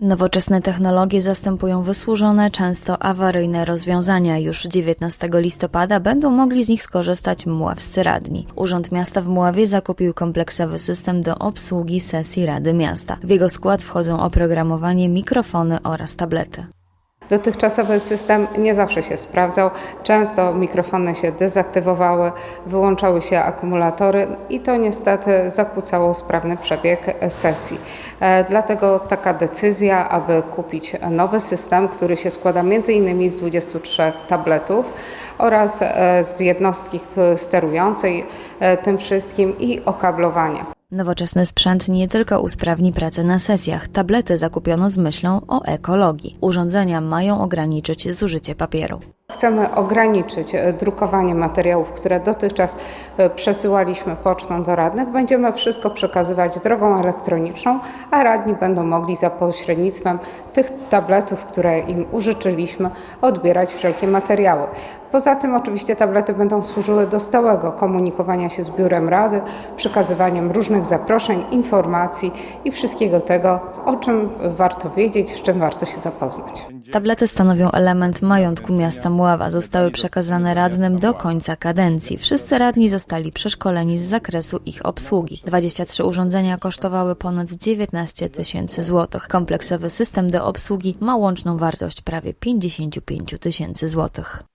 Nowoczesne technologie zastępują wysłużone, często awaryjne rozwiązania. Już 19 listopada będą mogli z nich skorzystać mławscy radni. Urząd Miasta w Mławie zakupił kompleksowy system do obsługi sesji Rady Miasta. W jego skład wchodzą oprogramowanie, mikrofony oraz tablety. Dotychczasowy system nie zawsze się sprawdzał. Często mikrofony się dezaktywowały, wyłączały się akumulatory i to niestety zakłócało sprawny przebieg sesji. E, Dlatego taka decyzja, aby kupić nowy system, który się składa m.in. z 23 tabletów oraz e, z jednostki sterującej e, tym wszystkim i okablowania. Nowoczesny sprzęt nie tylko usprawni pracę na sesjach, tablety zakupiono z myślą o ekologii. Urządzenia mają ograniczyć zużycie papieru. Chcemy ograniczyć e, drukowanie materiałów, które dotychczas e, przesyłaliśmy pocztą do radnych. Będziemy wszystko przekazywać drogą elektroniczną, a radni będą mogli za pośrednictwem tych tabletów, które im użyczyliśmy, odbierać wszelkie materiały. Poza tym oczywiście tablety będą służyły do stałego komunikowania się z biurem rady, przekazywaniem różnych zaproszeń, informacji i wszystkiego tego, o czym warto wiedzieć, z czym warto się zapoznać. Tablety stanowią element majątku miasta Mława. Zostały przekazane radnym do końca kadencji. Wszyscy radni zostali przeszkoleni z zakresu ich obsługi. 23 urządzenia kosztowały ponad 19 tysięcy złotych. Kompleksowy system do obsługi ma łączną wartość prawie 55 tysięcy złotych.